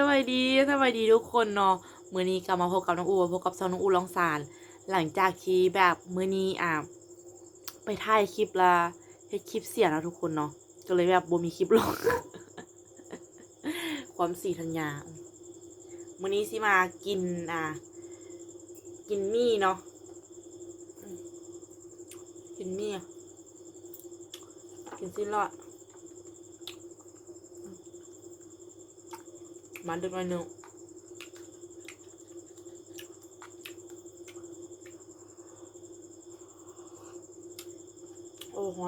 สวัสดีสวัสดีทุกคนเนาะมื้อนี้กลับมาพบกับน้องอูพบกับซองน้องอูลองสาร หลังจากที่แบบมื้อนี้อะไปถ่ายคลิปละเฮ็ดคลิปเสียแล้วทุกคนเนาะก็เลยแบบบ่มีคลิปลงความสีธัญญามื้อนี้สิมากินอะกินมี่เนาะกินมี่ะกินสิ้นรอด มันดึกหน่อยหนึงโอ้โห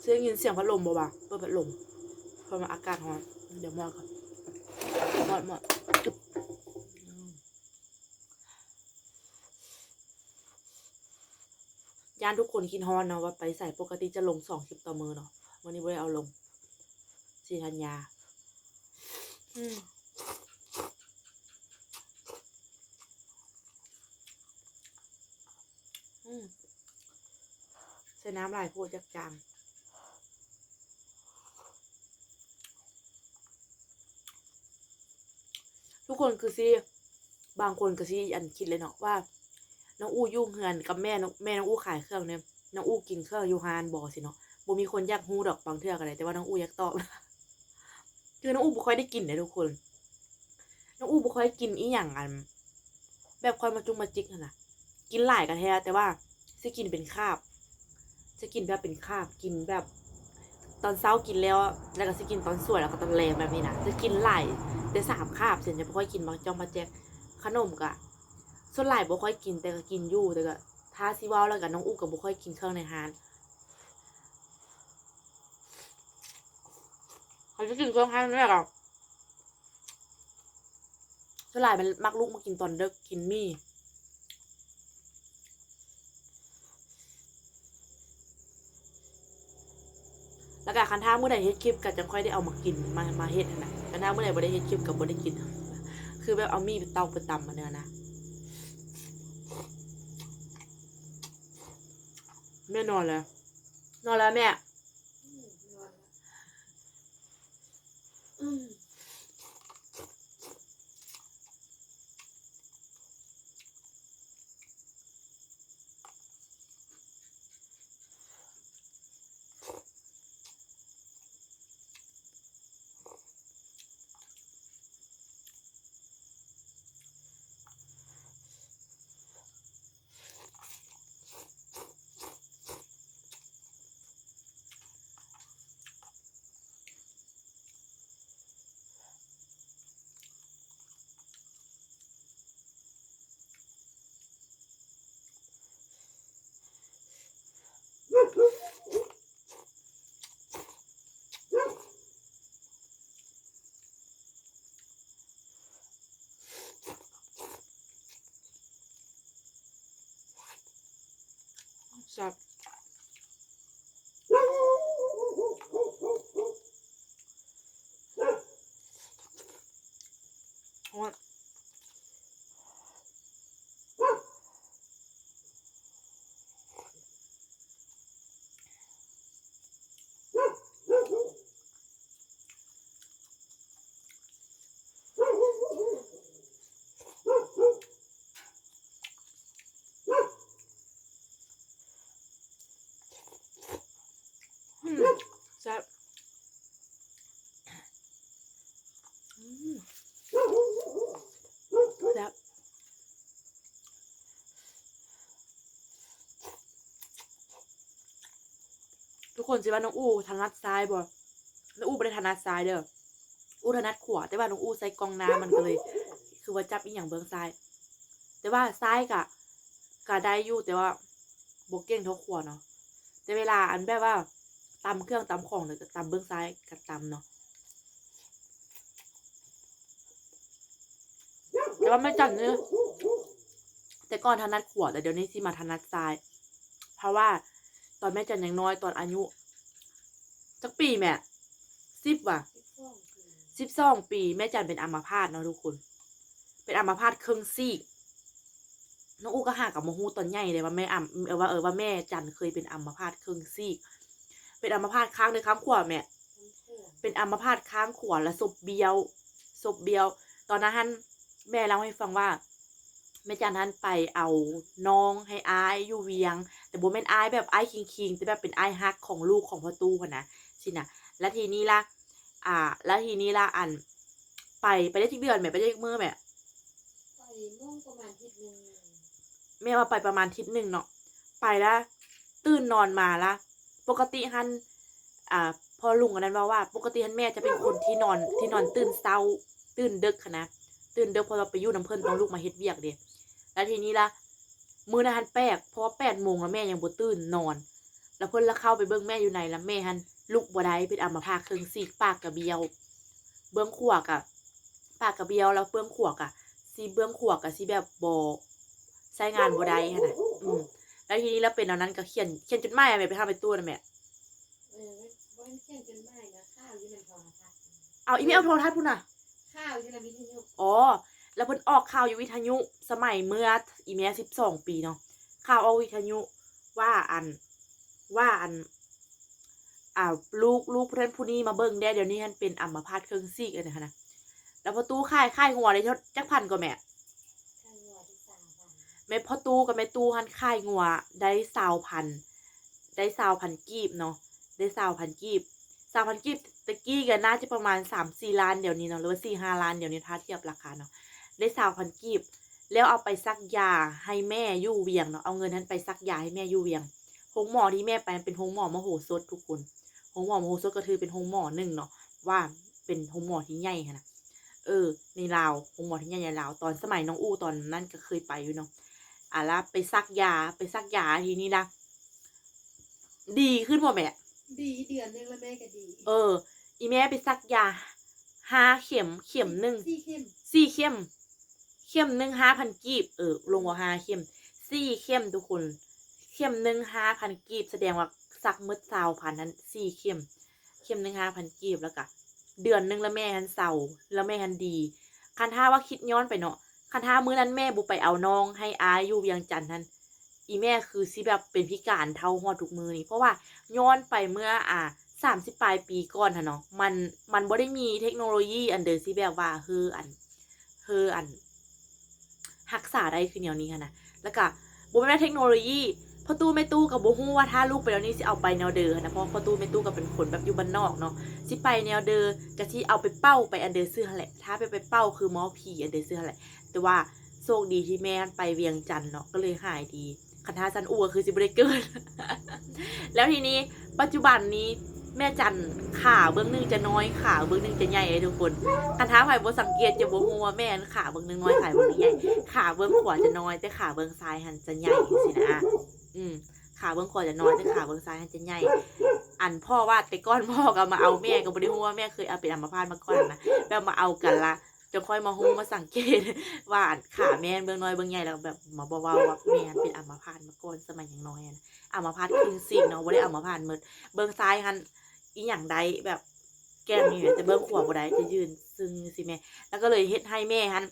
เสียงยินเสียงพัดลมบ่บ่ะเปิดพัดลมเพราะมันอากาศร้อน เดี๋ยวหมอดก่อนหมอดหมอดอึ๊บย่านทุกคนคิดฮอนเนาะว่าไปใส่ปกติจะลงสองคลิปต่อมือเนาะวันนี้ไม่ได้เอาลงสีธัญญา อืมอืมใส่น้ำลายโพดจักจางทุกคนคือสิบางคนก็สิอันคิดเลยเนาะว่า น้องอู้ยุ่งเฮือนกับแม่น้องแม่น้องอู้ขายเครื่องเนี่ยน้องอู้กินเครื่องยูฮานบอสิเนาะบ่มีคนอยากฮู้ดอกบางเทื่อกันเลยแต่ว่าน้องอู้อยากตอบ คือน้องอู้บ่ค่อยได้กินเลยทุกคน น้องอู้บ่ค่อยกินอีหยังอัน แบบค่อยมาจุงมาจิกนั่นนะกินหลายกันแท้แต่ว่าสิกินเป็นคาบ จะกินแบบเป็นคาบ กินแบบ ตอนเช้ากินแล้ว แล้วก็สิกินตอนสวยแล้วก็ตอนแรงแบบนี้นะจะกินหลายแต่สามคาบเสียจจะบ่ค่อยกินบางจอมมาแจกขนมกะส่วนหลายบ่ค่อยกินแต่ก็กินอยู่แต่ก็ถ้าสิว้าแล้วก็น้องอู้ก็บ่ค่อยกินเครื่องในฮาน เขาจะกินเครื่องฮานนี่แหละก็ส่วนหลายมันมักลูกมากินตอนเด็กกินมี่แล้วก็คันท่าเมื่อใดเฮ็ดคลิปก็จะค่อยได้เอามากินมามาเฮ็ดนั่นนะคันท่าเมื่อใดบ่ได้เฮ็ดคลิปก็บ่ได้กิน คือแบบเอามีดไปเตาไปตำมาเนี่ยนะแม่นอนแล้ว นอนแล้วแม่ อืมแซ่บฮอดอืมแซ่บอืมแซ่บ ทุกคนสิว่าน้องอู้ถนัดซ้ายบ่น้องอู้ไม่ได้ถนัดซ้ายเด้ออู้ถนัดขวาแต่ว่าน้องอู้ใส่กองน้ำมันก็เลย คือว่าจับอีหยังเบื้องซ้าย แต่ว่าซ้ายกะกะได้อยู่แต่ว่าโบเก่งเท่าขวาเนาะแต่เวลาอันแบบว่าตำเครื่องตำของเนี่ยก็ตำเบื้องซ้ายกับตำเนาะแต่ว่าไม่จันเนี่ยแต่ก่อนถนัดขวาแต่เดี๋ยวนี้สิมาถนัดซ้าย เพราะว่า อนแม่จันยังน้อยตอนอายุจักปีแม่สิบว่ะสิบสองปี แม่จันเป็นอัมพาตเนาะทุกคน เป็นอัมพาตครึ่งซีกน้องอู้ก็หากับโมฮูตอนใหญ่เลยว่าแม่อัมว่าเออว่าแม่จันเคยเป็นอัมพาตครึ่งซีก เป็นอัมพาตข้างในข้างขวาแม่เป็นอัมพาตข้างขวาและศพเบี้ยวศพเบียว ตอนนั้นแม่เล่าให้ฟังว่า แม่จันท่านไปเอาน้องให้อายอยู่เวียง แต่บ่แม่นอายแบบอายคิงๆแต่แบบเป็นอายฮักของลูกของพ่อตู้หั้นนะสินะแล้วทีนี้ล่ะอ่า แล้วทีนี้ล่ะอัน ไปไปได้ที่เดือนแม่ไปได้เมื่อแม่ไปม่วงประมาณทิศหนึ่งแม่ว่าไปประมาณอาทิศหนึ่งเนาะไปแล้วตื่นนอนมาละปกติฮันอ่าพอลุงอันนั้นว่าว่า ปกติฮันแม่จะเป็นคนที่นอนที่นอนตื่นเช้าตื่นดึกค่ะนะตื่นดึกเพอเราไปอยู่น้ำเพิ่นต้องลุกมาเฮ็ดเวียกเด้ แล้วทีนี้ละมื้อนั้นฮันแปลกเพราะว่าแปดโมงแล้วแม่ยังบ่ตื่นนอน แล้วเพิ่นละเข้าไปเบิ่งแม่อยู่ไหนแล้วแม่ฮันลุกบ่ได้เป็นอัมพาตครึ่งซีกปากกระเบียว เบื้องขวากะปากกระเบียวแล้วเบื้องขวากะซีเบื้องขวากะซีแบบบ่ใช้งานบ่ได้หั่นน่ะอืมแล้วทีนี้แล้วเป็นเอานั้นก็เขียนเขียนจดหมายอะแม่ไปทำไปตู้นะแม่เออวันเที่ยงจนบ่ายนะข้าวอยู่ในโทรทัศน์เอาอีเมลโทรทัศน์พุ่นน่ะข้าวอยู่ในวิทยุอ๋อ แล้วเพิ่นออกข่าวอยู่วิทยุ สมัยเมื่ออีเมลสิบสองปีเนาะข่าวออกวิทยุว่าอันว่าอันอ่าลูกลูกเพื่อนผู้นี้มาเบิ่งได้เดี๋ยวนี้ท่านเป็นอัมพาตเครื่องซีกเลยนะคะนะแล้วพอตู้ค่ายค่ายหัวเลยจักพันก็แม่ข้าวหัวที่สาพันแม่พอตู้กับแม่ตู้หันค่ายงัวได้สาวพัน ได้สาวพันกีบเนาะได้สาวพันกีบสาวพันกีบตะกี้กันน่าจะประมาณสามสี่ล้านเดี๋ยวนี้เนาะหรือว่าสี่ห้าล้านเดี๋ยวนี้ถ้าเทียบราคาเนาะ ได้สาวพันกีบ แล้วเอาไปซักยาให้แม่อยู่เวียงเนาะเอาเงินนั้นไปซักยาให้แม่อยู่เวียงโรงหมอที่แม่ไปเป็นโรงหมอมโหสถทุกคนโรงหมอมโหสถก็คือเป็นโรงหมอหนึ่งเนาะว่าเป็นโรงหมอที่ใหญ่ค่ะนะเออ ในลาวโรงหมอที่ใหญ่ในลาวตอนสมัยน้องอู้ตอนนั้นก็เคยไปอยู่เนาะอะแล้วไปซักยาไปซักยาทีนี้นะดีขึ้นบ่แม่ดีเดือนหนึงแล้วแม่ก็ดี เออ อีแม่ไปซักยาห้าเข็มเข็มหนึ่งสี่เข้มสี่เข็ม เข็มหนึ่งห้าพันกีบเออลงว่าห้าเข็มสี่เข็มทุกคน เข็มหนึ่งห้าพันกีบ แสดงว่าซักมืดสาวพันนั้นสี่เข็มเข็มหนึ่งห้าพันกีบแล้วก็เดือนหนึ่งแล้วแม่ฮันเศร้าแล้วแม่ฮันดี คันท่าว่าคิดย้อนไปเนาะคันท่ามื้อนั้นแม่บุไปเอาน้องให้อาอยู่เวียงจันทน์นั้นอีแม่คือสิแบบเป็นพิการเท่าหอดทุกมือนี่เพราะว่าย้อนไปเมื่ออ่าสามสิบปลายปีก่อนฮะเนาะมันมันบ่ได้มีเทคโนโลยีอันเดอสิแบบว่าเฮออันเฮออัน รักษาได้คือแนวนี้ค่ะนะแล้วก็บ่แม่นว่เทคโนโลยีพ่อตู้แม่ตู้กับบ่ฮู้ว่าถ้าลูกไปแล้วนี่สิเอาไปแนวเดอนนะเพราะพ่อตู้แม่ตู้ก็เป็นคนแบบอยู่บ้านนอกเนาะสิไปแนวเดอก็ที่เอาไปเป้าไปอันเดอซื้อแหละ ถ้าไปไปเป้าคือมอผีอันเดอซื้อแหละ แต่ว่าโชคดีที่แม่ไปเวียงจันทน์เนาะก็เลยหายดีคันท่าซันอัวคือสิบได้เกินแล้วทีนี้ปัจจุบันนี้ แม่จันขาเบื้องหนึงจะน้อยขาเบื้องหนึงจะใหญ่เลยทุกคนคันท้าไผ่บ่สังเกตจะบ่ฮู้ว่าแม่นขาเบื้องหนึงน้อยขาเบื้องนึงใหญ่ขาเบื้องขวาจะน้อยแต่ขาเบื้องซ้ายหันจะใหญ่สินะอืมขาเบื้องขวาจะน้อยแต่ขาเบื้องซ้ายหันจะใหญ่อันพ่อว่าแต่ก้อนพ่อก็มาเอาแม่ก็บ่ได้ฮู้ว่าแม่เคยเอาเป็นอัมพาตมาก่อนนะแบบมาเอากันละ จนค่อยมาฮู้มาสังเกตว่าอันขาแม่นเบื้องน้อยเบื้องใหญ่แล้วแบบมาบอกว่าว่าแม่นเป็นอัมพาตมาก่อนสมัยยังน้อยอะนะอัมพาตครึ่งซีกเนาะบ่ได้อัมพาตหมดเบื้องซ้ายหันอีหยังใดแบบแก้มนี่แหละแต่เบื้องขวาบ่ได้จะยืนซึ่งสิแม่ แล้วก็เลยเฮ็ดให้แม่หัน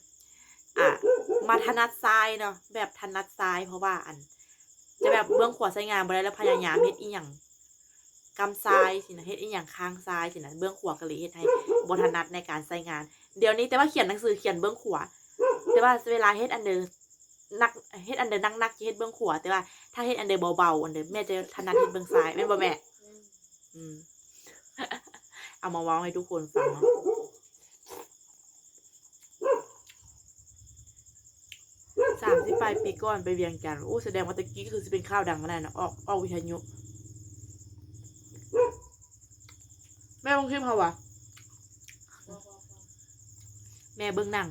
อะมาถนัดซ้ายเนาะแบบถนัดซ้ายเพราะว่าอัน จะแบบเบื้องขวาใช้งานบ่ได้แล้วพยายามเฮ็ดอีหยังกำซ้ายสินะเฮ็ดอีหยังข้างซ้ายสินะเบื้องขวาก็เลยเฮ็ดให้บ่ถนัดในการใช้งาน เดี๋ยวนี้แต่ว่าเขียนหนังสือเขียนเบื้องขวาแต่ว่าเวลาเฮ็ดอันเดอร์นักเฮ็ดอันเดอร์นักนักเฮ็ดเบื้องขวาแต่ว่าถ้าเฮ็ดอันเดอร์เบาๆอันเดอร์แม่จะถนัดเฮ็ดเบื้องซ้ายแม่บ่แม่ อืมเอามาว้าให้ทุกคนฟังเนาะสามสิบปลายปีก่อนไปเวียงจันทน์โอ้แสดงว่าตะกี้คือจะเป็นข้าวดังมาแน่นะออกออกวิทยุแม่ลงคลิปเขาวะ แม่เบิ้งหนัง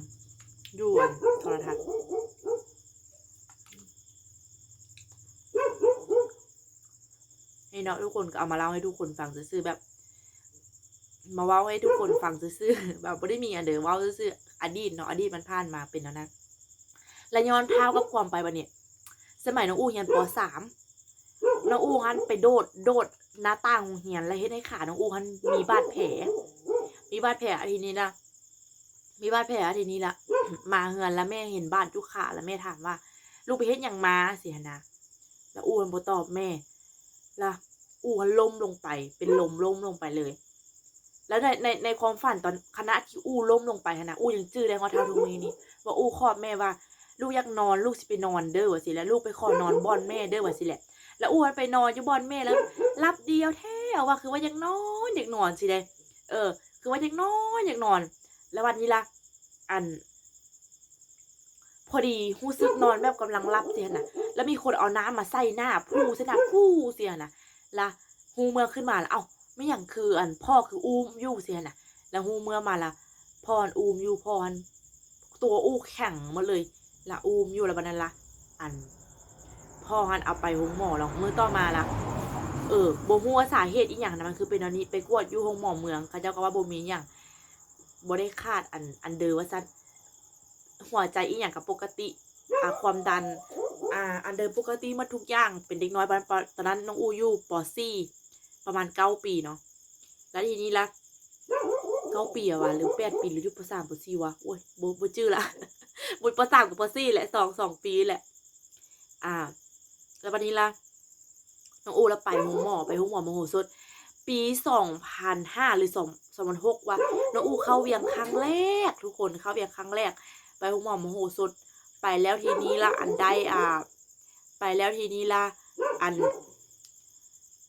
อยู่อันโทรทัศน์นี่เนาะทุกคนก็เอามาเล่าให้ทุกคนฟังซื่อๆแบบ มาเว้าให้ทุกคนฟังซื่อๆแบบไม่ได้มีอันเดอเว้าซื่อๆอดีตเนาะอดีตมันผ่านมาเป็นแล้วนั้นและย้อนเท้ากับความไปบันเนี่ยสมัยน้องอู้เรียนปสามน้องอู้ฮันไปโดด โดดหน้าต่างโรงเรียนแล้วเฮ็ดให้ขาน้องอู้ฮันมีบาดแผล มีบาดแผลอาทีนี้นะ มีบาดแผลทีนี้ละมาเฮือนแล้วแม่เห็นบ้านจุกขาแล้วแม่ถามว่า ลูกไปเฮ็ดหยังมาสิหนนะแล้วอู้มันบ่ตอบแม่ล้วอู้มันล้มลงไป เป็นลมล้มลงไปเลย แล้วในในในความฝันตอนคณะที่อู้ล้มลงไปนะอู้ยังจื้อได้ว่าเท่าทุกมือนี้ว่าอู้ขอบแม่ว่า ลูกอยากนอนลูกสิไปนอนเด้อว่าสิแล้วลูกไปขอนอนบอนแม่เด้อว่าสิแหละแล้วอ้วนไปนอนอยู่บอนแม่แล้วรับเดียวแท้ว่าคือว่ายากนอนอยากนอนสิเด้เออ คือว่าอยากนอนอยากนอน แล้ววันนี้ล่ะอัน พอดีหูซึกนอนแบบกำลังรับเสียน่ะแล้วมีคนเอาน้ำมาใส่หน้าผู้ใส่หน้าผู้เสียน่ะละหูเมื่อขึ้นมาแล้วเอ้าไม่อย่างคืออันพ่อคืออูมอยู่เสียน่ะแล้วหูเมื่อมาละพรอูมอยู่พรตัวอู้แข็งหมาเลยละอูมอยู่แล้วบันนั้นละอันพ่อฮันเอาไปห้องหมอแล้วมือต่อมาละเออบ่ฮู้ว่าสาเหตุอีหยังนะมันคือเป็นอันนี้ไปกวดอยู่ห้องหมอเมืองเขาเจ้าก็ว่าบ่มีหยัง บ่ได้คาดอันอันเดอว่าซั่นหัวใจอีหยังกับปกติอ่าความดันอ่าอันเดิมปกติมาทุกอย่างเป็นเด็กน้อยบ้านตอนนั้นน้องอูอยู่ปสี่ประมาณเก้าปีเนาะแล้วทีนี้ละเก้าปีอะวะหรือแปดปีหรืออยู่ปสามปสี่วะโอ้ยโบโบจื้อละบุญปสามกับปสี่แหละสองสองปีแหละ อ่า แล้ววันนี้ละน้องอูแล้วไปห้องหมอไปห้องหมอมโหสถ ปีสองพันห้าหรือสองสองพันหกวะน้องอูเข้าเวียงครั้งแรก ทุกคนเข้าเวียงครั้งแรก ไปห้องหมอมโหสถไปแล้วทีนี้ละอันได้อ่า ไปแล้วทีนี้ละอัน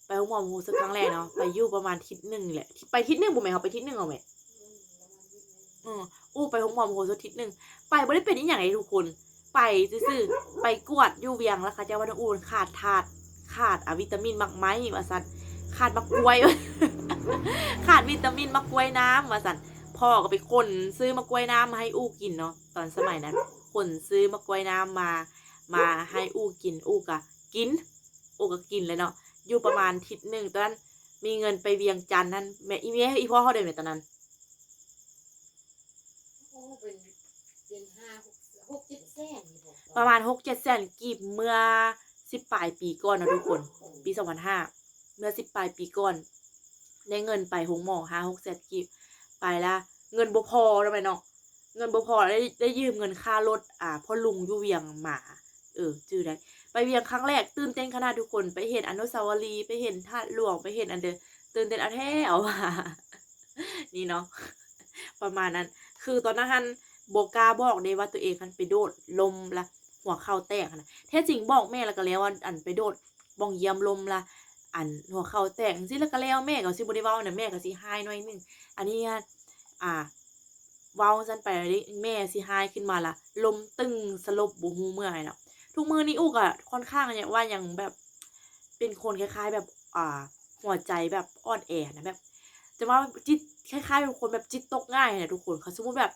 ไปห้องหมอมโหสถครั้งแรกเนาะไปอยู่ประมาณทิศหนึ่งแหละไปทิศหนึ่งบุ๋มไหมเขาไปทิศหนึ่งเอาไหมอืมประมาณนี้เลยอืออู้ไปห้องหมอมโหสถทิศหนึ่งไปไม่ได้เป็นอีหยังไงทุกคนไปซื่อๆไปกวดอยู่เวียงแล้วค่ะเจ้าวันอูนขาดธาตุขาดอวิตามินมักไหม้ว่าสัน ขาดมักกล้วย ขาดวิตามินมักกล้วยน้ำว่าสันพ่อก็ไปคนซื้อมะกล้วยน้ำมาให้อู้กินเนาะตอนสมัยนั้นคนซื้อมะกล้วยน้ำมา มาให้อู้กินอู้กะกินอู้ก็กินเลยเนาะอยู่ประมาณทิศหนึ่งตอนนั้นมีเงินไปเวียงจันทน์นั่นแม่อีเมียอีพ่อเขาเดินไปตอนนั้นโอ้เป็นเป็นห้าหกหกเจ็ดแสนนี่บอกประมาณหกเจ็ดแสนกีบเมื่อสิบปลายปีก่อนนะทุกคน ปีสองพันห้า เมื่อสิบปลายปีก่อนได้เงินไปหงหมอห้าหกแสนกีบไปละเงินบ่พอแล้วไปเนาะเงินบ่พอได้ได้ยืมเงินค่ารถอ่าพ่อลุงอยู่เวียงหมาเออจื่อได้ไปเวียงครั้งแรกตื่นเต้นขนาดทุกคนไปเห็นอนุสาวรีย์ไปเห็นธาตุหลวงไปเห็นอันเดอตื่นเต้นเอาแท้เอาว่านี่เนาะประมาณนั้น คือตอนนั้นฮันโบก้าบอกเลยว่าตัวเองคันไปโดดลมละหัวเข่าแตกนะแท้จริงบอกแม่แล้วก็แล้วว่าอันไปโดดบ้องเยี่ยมลมละ อันหัวเข่าแตกสิแล้วก็แล้วแม่ก็สิบ่ได้เว้านะแม่ก็สิหายหน่อยนึงอันนี้อะอ่าเว้าซั่นไปแล้วนี่แม่สิหายขึ้นมาละลมตึงสลบบ่ฮู้เมื่อไหร่เนาะทุกมือนี้อุกอะค่อนข้างเนี่ยว่ายังแบบ เป็นคนคล้าย ๆ แบบอ่าหัวใจแบบอ่อนแอนะแบบจะว่าจิตคล้ายๆเป็นคนแบบจิตตกง่ายนะทุกคนเขาสมมติแบบ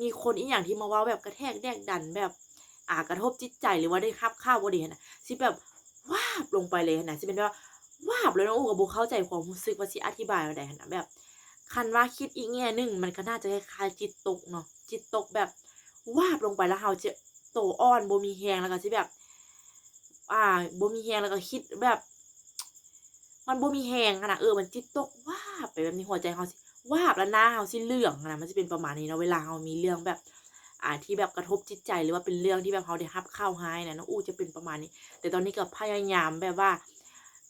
มีคนอีกอย่างที่มาว่าแบบกระแทกแดกดันแบบ อ่ากระทบจิตใจหรือว่าได้คับข้าวบดีนะสิแบบว้าบลงไปเลยนะสิเป็นว่า วาบเลยน้องอูกับโบเข้าใจความรู้สึกว่าสิอธิบายอะไรนะแบบ คันว่าคิดอีกแง่หนึ่งมันก็น่าจะคล้ายๆจิตตกเนาะจิตตกแบบวาบลงไปแล้วเราจะโตอ่อนบ่มีแฮงแล้วก็สิแบบ อ่าบ่มีแฮงแล้วก็คิดแบบ มันบ่มีแฮงอะนะเออมันจิตตกวาบไปแบบนี้หัวใจเขาสิวาบแล้วหน้าเขาสิเหลืองนะมันจะเป็นประมาณนี้เนาะเวลาเขามีเรื่องแบบอ่าที่แบบกระทบจิตใจหรือว่าเป็นเรื่องที่แบบเขาได้รับข้าวหายนะน้องอู้จะเป็นประมาณนี้ แต่ตอนนี้ก็พยายามแบบว่า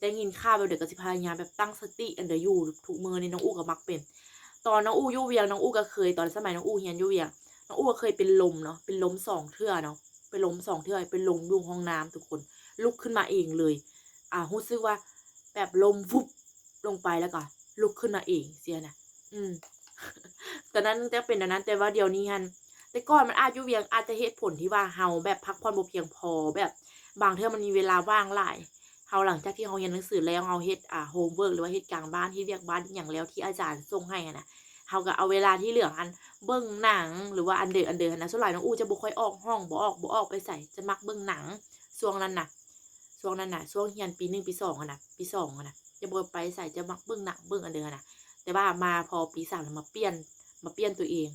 ได้ยินข่าวแบบเด็กก็สิพยายามแบบตั้งสติอันเดออยู่ทุกมือในน้องอู้ก็มักเป็น ตอนน้องอู้ยู่เวียงน้องอู้ก็เคยตอนสมัยน้องอู้เรียนยู่เวียงน้องอ้วเคยเป็นลมเนาะเป็นลมสองเทื่อเนาะเป็นลมสองเทื่อเป็นลมยุงห้องน้ำทุกคน ลุกขึ้นมาเองเลย อ่ารู้สึกว่า แบบลมวุบลงไปแล้วก็ลุกขึ้นมาเองเสียนะอืมตอนนั้นจะเป็นอันนั้นแต่ว่าเดี๋ยวนี้ฮันแต่ก่อนมันอาจยู่เวียงอาจจะเหตุผลที่ว่าเฮาแบบพักผ่อนบ่เพียงพอแบบ บางเทื่อมันมีเวลาว่างหลาย เฮาหลังจากที่เฮาเรียนหนังสือแล้วเฮาเฮ็ดอ่าโฮมเวิร์กหรือว่าเฮ็ดกลารบ้านที่เรียกบ้านอย่างแล้วที่อาจารย์ส่งให้นะเฮาก็เอาเวลาที่เหลืออันเบิ่งหนังหรือว่าอันเดออันเดอนะส่วนหลายน้องอูจะบ่ค่อยออกห้องบ่ออกบ่ออกไปใส่จะมักเบิ่งหนังช่วงนั้นน่ะช่วงนั้นน่ะช่วงเรียนปีหนึ่งปีสองอะนะปีสองอะนะจะบ่ไปใส่จะมักเบิ่งหนังเบิ่งอันเดอนะแต่ว่ามาพอปีสามแล้วมาเปลี่ยนมาเปลี่ยนตัวเอง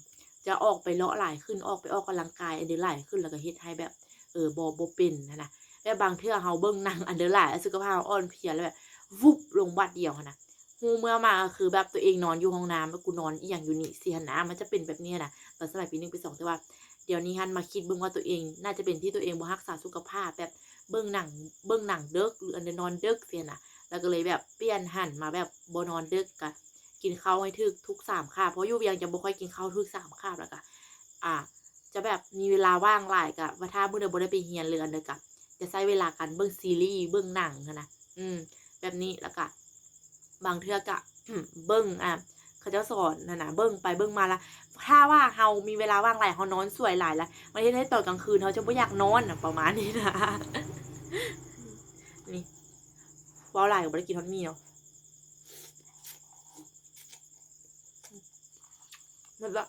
จะออกไปเลาะหลายขึ้นออกไปออกกำลังกายอันเดอหลายขึ้นแล้วก็เฮ็ดให้แบบเออบ่บ่เป็นนะนะ แล้วบางเทื่อเฮาเบิ่งหนังอันเดอหลายแล้วสุขภาพอ่อนเพลียแล้วแบบวุบลงบัดเดียวนะฮูเมื่อมาคือแบบตัวเองนอนอยู่ห้องน้ำแล้วกูนอนอีหยังอยู่นี่เสียนะมันจะเป็นแบบนี้นะตอนสมัยปีหนึ่งปีสองแต่ว่าเดี๋ยวนี้ฮันมาคิดเบิ่งว่าตัวเองน่าจะเป็นที่ตัวเองบ่รักษาสุขภาพแบบเบิ่งหนังเบิ่งหนังเดึกหรืออันเดอนอนเดึกเสียนะแล้วก็เลยแบบเปลี่ยนหันมาแบบบ่นอนเดึกกะกินข้าวให้ถึกทุกสามคาบเพราะยู่เวียังจะบ่ค่อยกินข้าวทุกสามคาบแล้วก็อ่า จะแบบมีเวลาว่างหลายกะว่าถ้ามื้อใดบ่ได้ไปเรียนเรือนเด้อกะ จะใช้เวลากันเบิ่งซีรีส์เบิ่งหนังนะอืม แบบนี้แล้วก็บางเทื่อกะเบิ่งอะเขาจ้าสอนนั่นะเบิ่งไปเบิ่งมาละถ้าว่าเฮามีเวลาว่างหลายเฮานอนสวยหลายละมันเฮ็ดให้ตอนกลางคืนเฮาจะบ่อยากนอนนะประมาณนี้นะนี่ว้าหลายก็บ่ได้กินฮอดมีเนาะหมดละ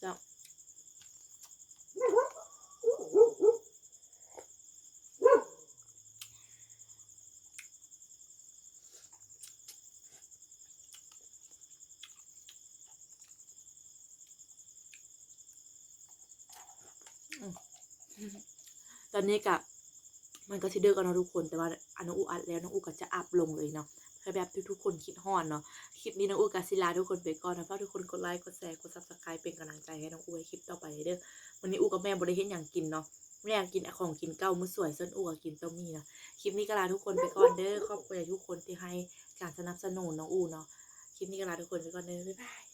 เจ้าอืม ตอนนี้กะมันก็สิเดือกันเนาะทุกคน แต่ว่าอนน้องอูอัดแล้วน้องอูก็จะอัพลงเลยเนาะเพื่อแบบทุกๆคนคิดฮอดเนาะ คลิปนี้น้องอูกับศิลาทุกคนไปก่อนนะฝากทุกคนกดไลค์ กดแชร์ กดซับสไครป์เป็นกำลังใจให้น้องอูในคลิปต่อไปเด้อ วันนี้อูกับแม่บริเห็นอย่างกินเนาะแม่กินของกินเก้ามื้อสวยส่วนอูก็กินต้มมี่เนาะคลิปนี้ก็ลาทุกคนไปก่อนเด้อ ขอบคุณทุกคนที่ให้การสนับสนุนน้องอูเนาะ คลิปนี้ก็ลาทุกคนไปก่อนเด้อ บ๊ายบาย